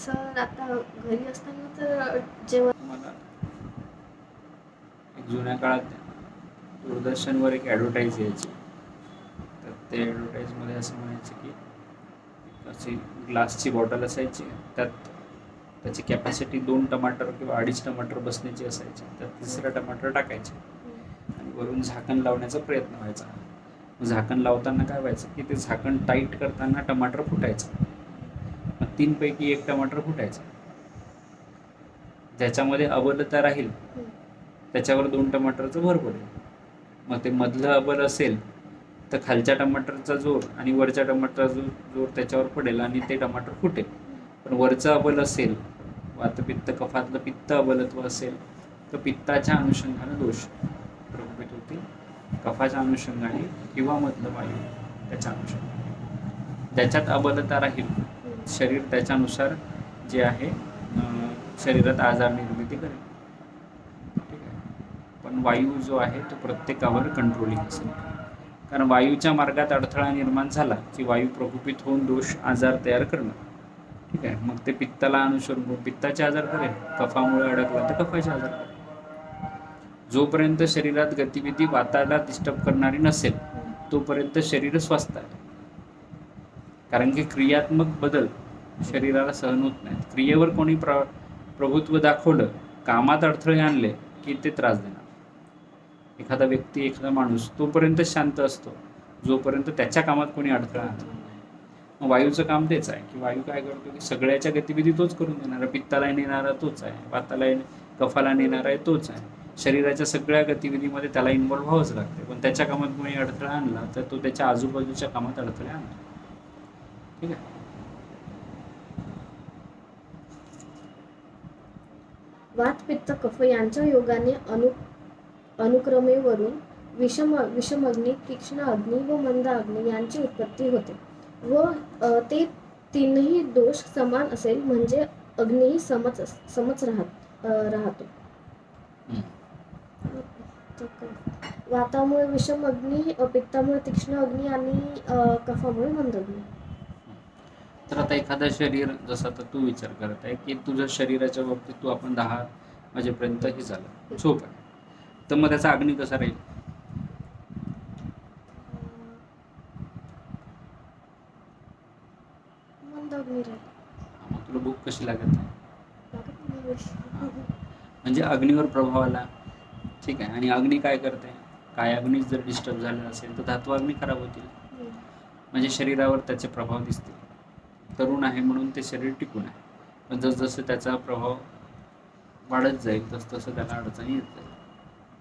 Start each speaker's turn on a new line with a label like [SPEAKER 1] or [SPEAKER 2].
[SPEAKER 1] Sir आता घरी असताना तर जेव्हा
[SPEAKER 2] मला एक जुन्या काळात दूरदर्शनवर एक ॲडव्हर्टाईज यायची. तर ते ॲडव्हर्टाईजमध्ये असं म्हणायचं की अशी ग्लासची बॉटल असायची त्यात त्याची कॅपॅसिटी दोन टमाटर किंवा अडीच टमाटर बसण्याची असायची त्यात तिसरं टमाटर टाकायचे. आणि वरून झाकण लावण्याचा प्रयत्न व्हायचा. झाकण लावताना काय व्हायचं की ते झाकण टाईट करताना टमाटर फुटायचं. तीनपैकी एक टमाटर फुटायचं. ज्याच्यामध्ये अबलता राहील त्याच्यावर दोन टमाटरचं भर पडेल. मग ते मधलं अबल असेल तर खालच्या टमाटरचा जोर आणि वरच्या टमाटरचा जो जोर त्याच्यावर पडेल आणि ते टमाटर फुटेल. पण वरचं अबल असेल वातपित्त कफातलं पित्त अबलत्व असेल तर पित्ताच्या अनुषंगाने दोष. प्रकोपित होतील कफाच्या अनुषंगाने किंवा मधलं वायू त्याच्या अनुषंगाने. ज्याच्यात अबलता राहील शरीर त्याच्यानुसार जे आहे शरीरात आजार निर्मिती करेल. ठीक आहे? पण वायू जो आहे तो प्रत्येकावर कंट्रोलिंग असेल. कारण वायूच्या मार्गात अडथळा निर्माण झाला की वायू प्रकुपित होऊन दोष आजार तयार करणं. ठीक आहे? मग ते पित्ताला अनुसरून पित्ताचे आजार करेल. कफामुळे अडकला तर कफाचे आजार करेल. जोपर्यंत शरीरात गतिविधी वाताला डिस्टर्ब करणारी नसेल तोपर्यंत शरीर स्वस्थ आहे. कारण की क्रियात्मक बदल शरीराला सहन होत नाहीत. क्रियेवर कोणी प्र प्रभुत्व दाखवलं कामात अडथळे आणले की ते त्रास देणार. एखादा व्यक्ती एखादा माणूस तोपर्यंत शांत असतो जोपर्यंत त्याच्या कामात कोणी अडथळा आणत नाही. मग वायूचं काम तेच आहे की वायू काय करतो की सगळ्याच्या गतिविधी तोच करून देणारा पित्ताला नेणारा तोच आहे वाताला कफाला नेणारा आहे तोच आहे. शरीराच्या सगळ्या गतिविधीमध्ये त्याला इन्व्हॉल्व्ह व्हावंच लागते पण त्याच्या कामात कोणी अडथळा आणला तर तो त्याच्या आजूबाजूच्या कामात अडथळे आणतो. ठीक आहे.
[SPEAKER 1] वात पित्त कफ यांच्या योगाने अनु अनुक्रमेवरून विषम विषमग्नी तीक्ष्ण अग्नी व मंद अग्नी यांची उत्पत्ती होते. व ते तीनही दोष समान असेल म्हणजे अग्नीही समच समच राहत राहतो? वातामुळे विषम अग्नी पित्तामुळे तीक्ष्ण अग्नी आणि कफामुळे मंद अग्नी.
[SPEAKER 2] तर आता एखादं शरीर जसं आता तू विचार करत आहे की तुझ्या शरीराच्या बाबतीत तू आपण दहा वाजेपर्यंत हे झालं झोप आहे तर मग त्याचा अग्नी कसा राहील? तुला भूक कशी लागत
[SPEAKER 1] नाही.
[SPEAKER 2] म्हणजे अग्नीवर प्रभाव आला. ठीक आहे. आणि अग्नी काय करते? काय अग्नी जर डिस्टर्ब झाला असेल तर धातू अग्नी खराब होतील. म्हणजे शरीरावर त्याचे प्रभाव दिसतील. तरुण आहे म्हणून ते शरीर टिकून आहे. पण जसजसं त्याचा प्रभाव वाढत जाईल तसतसं त्याला अडचणी येत जाईल.